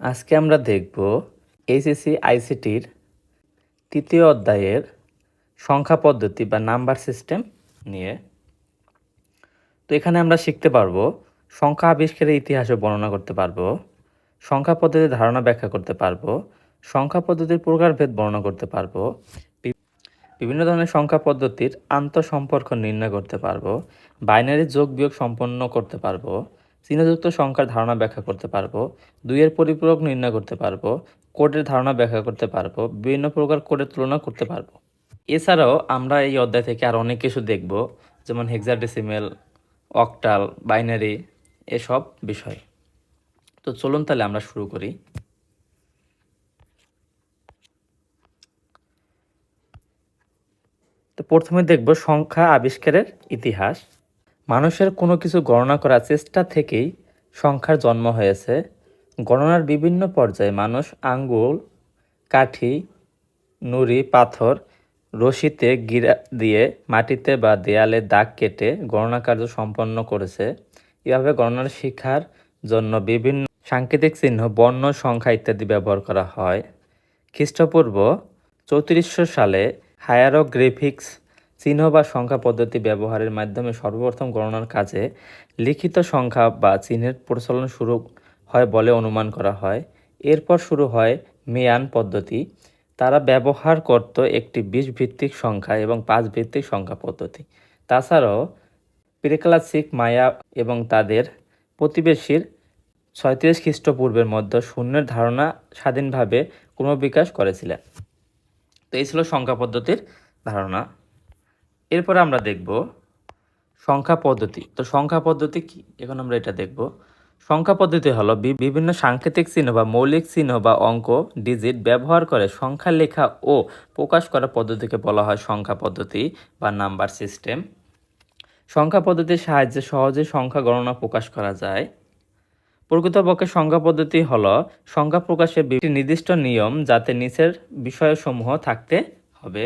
আজকে আমরা দেখব এইচএসসি আইসিটির তৃতীয় অধ্যায়ের সংখ্যা পদ্ধতি বা নাম্বার সিস্টেম নিয়ে। তো এখানে আমরা শিখতে পারব, সংখ্যা আবিষ্কারের ইতিহাসও বর্ণনা করতে পারব, সংখ্যা পদ্ধতির ধারণা ব্যাখ্যা করতে পারব, সংখ্যা পদ্ধতির প্রকারভেদ বর্ণনা করতে পারব বিভিন্ন ধরনের সংখ্যা পদ্ধতির আন্তঃসম্পর্ক নির্ণয় করতে পারব, বাইনারি যোগ বিয়োগ সম্পন্ন করতে পারব চিহ্নযুক্ত সংখ্যার ধারণা ব্যাখ্যা করতে পারব, দুইয়ের পরিপূরক নির্ণয় করতে পারব, কোডের ধারণা ব্যাখ্যা করতে পারব, বিভিন্ন প্রকার কোডের তুলনা করতে পারব। এছাড়াও আমরা এই অধ্যায় থেকে আর অনেক কিছু দেখব, যেমন হেক্সাডেসিমেল অকটাল বাইনারি এসব বিষয়। তো চলুন তাহলে আমরা শুরু করি। তো প্রথমে দেখব সংখ্যা আবিষ্কারের ইতিহাস। মানুষের কোনো কিছু গণনা করার চেষ্টা থেকেই সংখ্যার জন্ম হয়েছে। গণনার বিভিন্ন পর্যায়ে মানুষ আঙ্গুল, কাঠি, নুড়ি, পাথর, রশিতে গিরা দিয়ে মাটিতে বা দেয়ালে দাগ কেটে গণনা কার্য সম্পন্ন করেছে। এভাবে গণনার শিক্ষার জন্য বিভিন্ন সাংকেতিক চিহ্ন, বর্ণ, সংখ্যা ইত্যাদি ব্যবহার করা হয়। খ্রিস্টপূর্ব চৌত্রিশশো সালে হায়ারোগ্রাফিক্স চিহ্ন বা সংখ্যা পদ্ধতি ব্যবহারের মাধ্যমে সর্বপ্রথম গণনার কাজে লিখিত সংখ্যা বা চিহ্নের প্রচলন শুরু হয় বলে অনুমান করা হয়। এরপর শুরু হয় মেয়ান পদ্ধতি। তারা ব্যবহার করত একটি বিশ ভিত্তিক সংখ্যা এবং পাঁচ ভিত্তিক সংখ্যা পদ্ধতি। তাছাড়াও প্রিক্লাসিক মায়া এবং তাদের প্রতিবেশীর ছয়ত্রিশ খ্রিস্টপূর্বের মধ্যে শূন্যের ধারণা স্বাধীনভাবে ক্রমবিকাশ করেছিলেন। তো এই ছিল সংখ্যা পদ্ধতির ধারণা। এরপরে আমরা দেখব সংখ্যা পদ্ধতি। তো সংখ্যা পদ্ধতি কি? এখন আমরা এটা দেখব। সংখ্যা পদ্ধতি হলো বিভিন্ন সাংকেতিক চিহ্ন বা মৌলিক চিহ্ন বা অঙ্ক ডিজিট ব্যবহার করে সংখ্যা লেখা ও প্রকাশ করা পদ্ধতিকে বলা হয় সংখ্যা পদ্ধতি বা নাম্বার সিস্টেম। সংখ্যা পদ্ধতির সাহায্যে সহজে সংখ্যা গণনা প্রকাশ করা যায়। প্রকৃতপক্ষে সংখ্যা পদ্ধতি হল সংখ্যা প্রকাশের নির্দিষ্ট নিয়ম যাতে নিচের বিষয়সমূহ থাকতে হবে।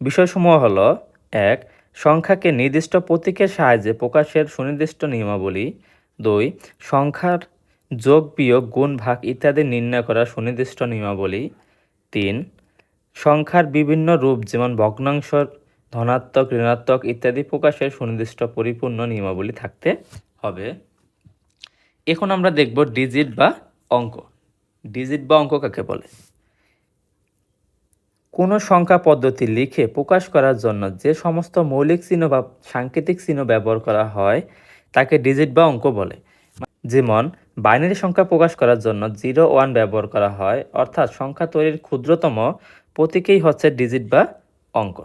বিষয়সমূহ হলো, এক, সংখ্যাকে নির্দিষ্ট প্রতীকের সাহায্যে প্রকাশের সুনির্দিষ্ট নিয়মাবলী, দুই, সংখ্যার যোগ, বিয়োগ, গুণ, ভাগ ইত্যাদি নির্ণয় করার সুনির্দিষ্ট নিয়মাবলী, তিন, সংখ্যার বিভিন্ন রূপ যেমন ভগ্নাংশ, ধনাত্মক, ঋণাত্মক ইত্যাদি প্রকাশের সুনির্দিষ্ট পরিপূর্ণ নিয়মাবলী থাকতে হবে। এখন আমরা দেখব ডিজিট বা অঙ্ক। ডিজিট বা অঙ্ক কাকে বলে? কোনো সংখ্যা পদ্ধতি লিখে প্রকাশ করার জন্য যে সমস্ত মৌলিক চিহ্ন বা সাংকেতিক চিহ্ন ব্যবহার করা হয়, তাকে ডিজিট বা অঙ্ক বলে। যেমন, বাইনারি সংখ্যা প্রকাশ করার জন্য জিরো ওয়ান ব্যবহার করা হয়, অর্থাৎ সংখ্যা তৈরির ক্ষুদ্রতম প্রতীকেই হচ্ছে ডিজিট বা অঙ্ক।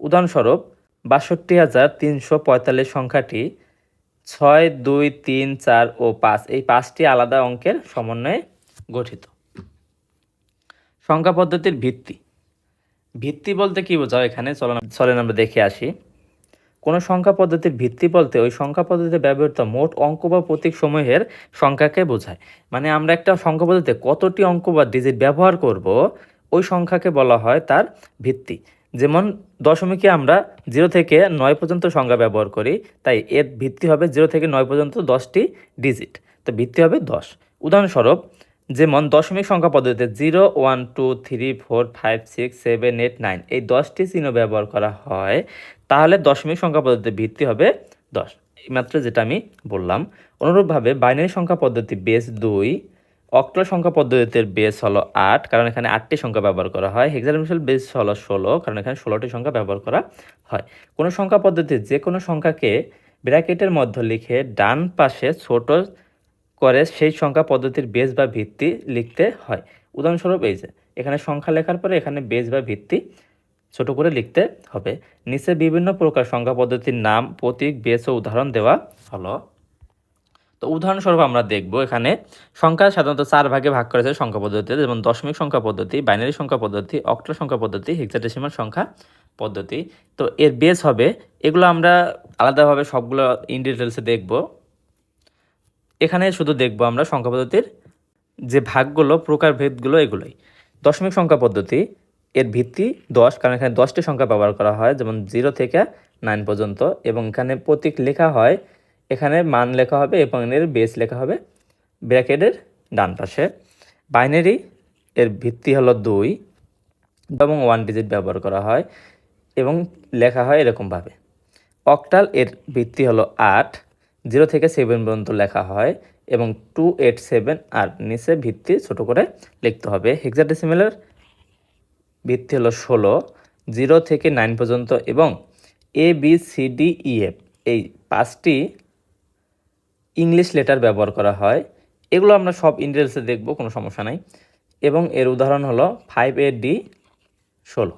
উদাহরণস্বরূপ, বাষট্টি হাজার তিনশো পঁয়তাল্লিশ সংখ্যাটি ছয়, দুই, তিন, চার ও পাঁচ, এই পাঁচটি আলাদা অঙ্কের সমন্বয়ে গঠিত। সংখ্যা পদ্ধতির ভিত্তি। ভিত্তি বলতে কি বোঝাও এখানে? চলন চলেন আমরা দেখে আসি। কোনো সংখ্যা পদ্ধতির ভিত্তি বলতে ওই সংখ্যা পদ্ধতিতে ব্যবহৃত মোট অঙ্ক বা প্রতীক সমূহের সংখ্যাকে বোঝায়। মানে আমরা একটা সংখ্যা পদ্ধতিতে কতটি অঙ্ক বা ডিজিট ব্যবহার করব, ওই সংখ্যাকে বলা হয় তার ভিত্তি। যেমন দশমিকে আমরা জিরো থেকে নয় পর্যন্ত সংখ্যা ব্যবহার করি, তাই এর ভিত্তি হবে জিরো থেকে নয় পর্যন্ত দশটি ডিজিট তো ভিত্তি হবে দশ। উদাহরণস্বরূপ যেমন দশমিক সংখ্যা পদ্ধতিতে zero, one, two, three, four, five, six, seven, eight, nine এই দশটি চিহ্ন ব্যবহার করা হয়, তাহলে দশমিক সংখ্যা পদ্ধতিতে ভিত্তি হবে দশ। মাত্র যেটা আমি বললাম। অনুরূপভাবে বাইনারি সংখ্যা পদ্ধতি বেস দুই, অক্টাল সংখ্যা পদ্ধতির বেস হলো আট, কারণ এখানে আটটি সংখ্যা ব্যবহার করা হয়। হেক্সাডেসিমাল বেস হলো ষোলো, কারণ এখানে ষোলোটি সংখ্যা ব্যবহার করা হয়। কোনো সংখ্যা পদ্ধতির যে কোনো সংখ্যাকে ব্র্যাকেটের মধ্যে লিখে ডান পাশে ছোট করে সেই সংখ্যা পদ্ধতির বেস বা ভিত্তি লিখতে হয়। উদাহরণস্বরূপ এই যে, এখানে সংখ্যা লেখার পরে এখানে বেস বা ভিত্তি ছোট করে লিখতে হবে। নিচে বিভিন্ন প্রকার সংখ্যা পদ্ধতির নাম, প্রতীক বেস ও উদাহরণ দেওয়া হলো। তো উদাহরণস্বরূপ আমরা দেখব এখানে সংখ্যা সাধারণত চার ভাগে ভাগ করেছে সংখ্যা পদ্ধতিতে যেমন দশমিক সংখ্যা পদ্ধতি বাইনারি সংখ্যা পদ্ধতি অক্টাল সংখ্যা পদ্ধতি হেক্সাডেসিমাল সংখ্যা পদ্ধতি। তো এর বেস হবে, এগুলো আমরা আলাদাভাবে সবগুলো ইন ডিটেলসে দেখব। এখানে শুধু দেখব আমরা সংখ্যা পদ্ধতির যে ভাগগুলো প্রকারভেদগুলো এগুলোই। দশমিক সংখ্যা পদ্ধতি, এর ভিত্তি দশ, কারণ এখানে দশটি সংখ্যা ব্যবহার করা হয়, যেমন জিরো থেকে নাইন পর্যন্ত, এবং এখানে প্রতীক লেখা হয়, এখানে মান লেখা হবে, এবং এর বেস লেখা হবে ব্র্যাকেটের ডান পাশে। বাইনারি, এর ভিত্তি হলো দুই, এবং ওয়ান ডিজিট ব্যবহার করা হয়, এবং লেখা হয় এরকমভাবে। অক্টাল এর ভিত্তি হলো আট জিরো থেকে সেভেন পর্যন্ত লেখা হয় এবং টু এইট সেভেন আর নিচে ভিত্তি ছোট করে লিখতে হবে। হেক্সাডেসিমেলের ভিত্তি হলো ষোলো, জিরো থেকে নাইন পর্যন্ত এবং A B C D E F এই পাঁচটি ইংলিশ লেটার ব্যবহার করা হয়। এগুলো আমরা সব ইন্ডিয়ালসে দেখব, কোনো সমস্যা নাই। এবং এর উদাহরণ হলো ফাইভ এ ডি ষোলো।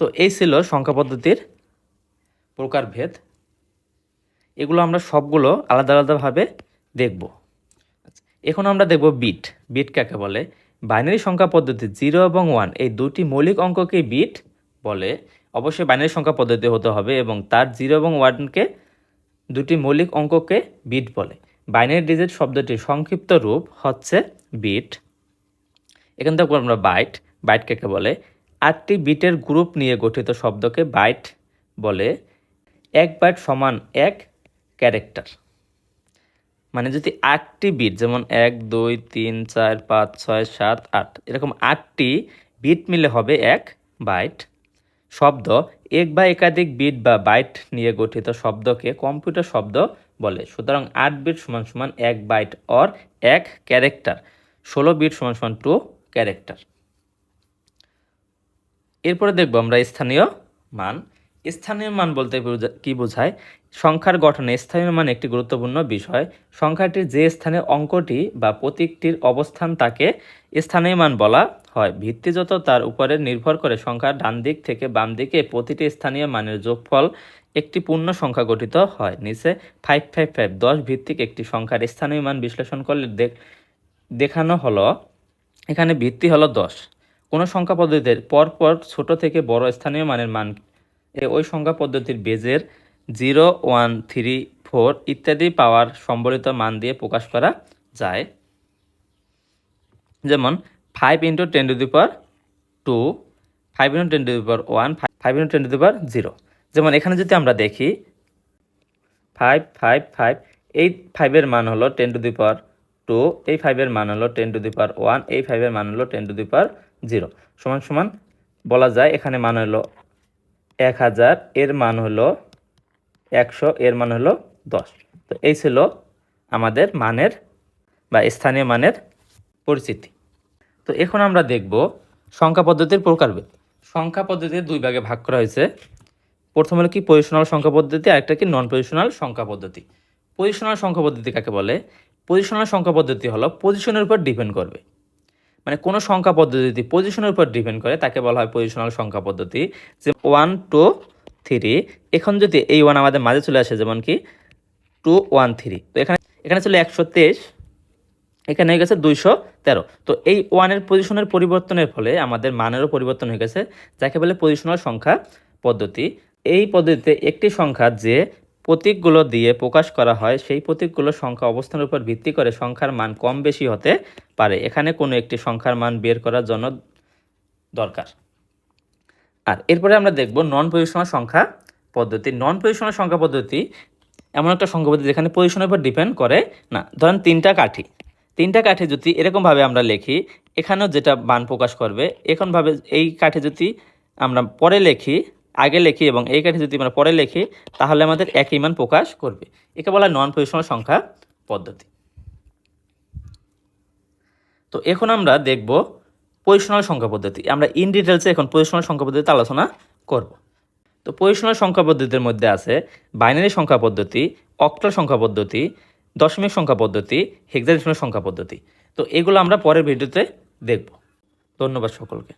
তো এই ছিল সংখ্যা পদ্ধতির প্রকারভেদ। এগুলো আমরা সবগুলো আলাদা আলাদাভাবে দেখব। এখন আমরা দেখব বিট। বিট কাকে বলে? বাইনারি সংখ্যা পদ্ধতি জিরো এবং ওয়ান, এই দুটি মৌলিক অঙ্ককে বিট বলে। অবশ্যই বাইনারি সংখ্যা পদ্ধতি হতে হবে এবং তার জিরো এবং ওয়ানকে দুটি মৌলিক অঙ্ককে বিট বলে। বাইনারি ডিজিট শব্দটির সংক্ষিপ্ত রূপ হচ্ছে বিট। এখান থেকে আমরা বাইট বাইট কাকে বলে? আটটি বিটের গ্রুপ নিয়ে গঠিত শব্দকে বাইট বলে। এক বাইট সমান এক ক্যারেক্টার। মানে যদি আটটি বিট যেমন এক, দুই, তিন, চার, পাঁচ, ছয়, সাত, আট, এরকম আটটি বিট মিলে হবে এক বাইট শব্দ। এক বা একাধিক বিট বা বাইট নিয়ে গঠিত শব্দকে কম্পিউটার শব্দ বলে। সুতরাং আট বিট সমান সমান এক বাইট অর এক ক্যারেক্টার। ষোলো বিট সমান সমান টু ক্যারেক্টার। এরপরে দেখব আমরা স্থানীয় মান। স্থানীয় মান বলতে কি বোঝায়? সংখ্যার গঠনে স্থানীয় মান একটি গুরুত্বপূর্ণ বিষয়। সংখ্যাটির যে স্থানে অঙ্কটি বা প্রতীকটির অবস্থান তাকে স্থানীয় মান বলা হয়। ভিত্তিগত তার উপরে নির্ভর করে সংখ্যার ডান দিক থেকে বাম দিকে প্রতিটি স্থানীয় মানের যোগফল একটি পূর্ণ সংখ্যা গঠিত হয়। নিচে ফাইভ ফাইভ ফাইভ দশ ভিত্তিক একটি সংখ্যার স্থানীয় মান বিশ্লেষণ করলে দেখ- দেখানো হলো, এখানে ভিত্তি হলো দশ। কোনো সংখ্যা পদ্ধতির পরপর ছোট থেকে বড় স্থানীয় মানের মান ওই সংখ্যা পদ্ধতির বেজের জিরো ওয়ান থ্রি ফোর ইত্যাদি পাওয়ার সম্বলিত মান দিয়ে প্রকাশ করা যায়। যেমন five into ten to the power two five into ten to the power one five into ten to the power zero যেমন, এখানে যদি আমরা দেখি ফাইভ ফাইভ ফাইভ এই ফাইভের মান হলো ten to the power two এই ফাইভের মান হলো ten to the power one এই ফাইভের মান হলো ten to the power zero সমান সমান বলা যায়, এখানে মান হলো এক হাজার, এর মান হলো একশো, এর মান হলো দশ। তো এই ছিল আমাদের মানের বা স্থানীয় মানের পরিচিতি। তো এখন আমরা দেখব সংখ্যা পদ্ধতির প্রকারভেদ। সংখ্যা পদ্ধতির দুই ভাগে ভাগ করা হয়েছে। প্রথম হলো কি পজিশনাল সংখ্যা পদ্ধতি, আরেকটা কি নন পজিশনাল সংখ্যা পদ্ধতি। পজিশনাল সংখ্যা পদ্ধতি কাকে বলে? পজিশনাল সংখ্যা পদ্ধতি হলো পজিশনের উপর ডিপেন্ড করবে। মানে কোনো সংখ্যা পদ্ধতি পজিশনের উপর ডিপেন্ড করে, তাকে বলা হয় পজিশনাল সংখ্যা পদ্ধতি। যে ওয়ান টু থ্রি এখন যদি এই ওয়ান আমাদের মাঝে চলে আসে, যেমন কি টু ওয়ান থ্রি তো এখানে এখানে ছিল একশো তেইশ, এখানে হয়ে গেছে দুইশো তেরো, তো এই ওয়ানের পজিশনের পরিবর্তনের ফলে আমাদের মানেরও পরিবর্তন হয়ে গেছে, যাকে বলে পজিশনাল সংখ্যা পদ্ধতি। এই পদ্ধতিতে একটি সংখ্যা যে প্রতীকগুলো দিয়ে প্রকাশ করা হয়, সেই প্রতীকগুলো সংখ্যা অবস্থানের উপর ভিত্তি করে সংখ্যার মান কম বেশি হতে পারে। এখানে কোনো একটি সংখ্যার মান বের করার জন্য দরকার। আর এরপরে আমরা দেখব নন পজিশনাল সংখ্যা পদ্ধতি। নন পজিশনাল সংখ্যা পদ্ধতি এমন একটা সংখ্যা পদ্ধতি যেখানে পজিশনের উপর ডিপেন্ড করে না। ধরেন তিনটা কাঠি। তিনটা কাঠি যদি এরকমভাবে আমরা লিখি, এখানেও যেটা মান প্রকাশ করবে এখনভাবে এই কাঠি যদি আমরা পরে লিখি, আগে লিখি এবং এই কাঠি যদি আমরা পরে লিখি, তাহলে আমাদের একই মান প্রকাশ করবে। একে বলা নন পজিশনাল সংখ্যা পদ্ধতি। তো এখন আমরা দেখব পজিশনাল সংখ্যা পদ্ধতি। আমরা ইন ডিটেলসে এখন পজিশনাল সংখ্যা পদ্ধতিতে আলোচনা করব। তো পজিশনাল সংখ্যা পদ্ধতির মধ্যে আছে বাইনারি সংখ্যা পদ্ধতি অক্টাল সংখ্যা পদ্ধতি, দশমিক সংখ্যা পদ্ধতি হেক্সাডেসিমাল সংখ্যা পদ্ধতি। তো এগুলো আমরা পরের ভিডিওতে দেখব। ধন্যবাদ সকলকে।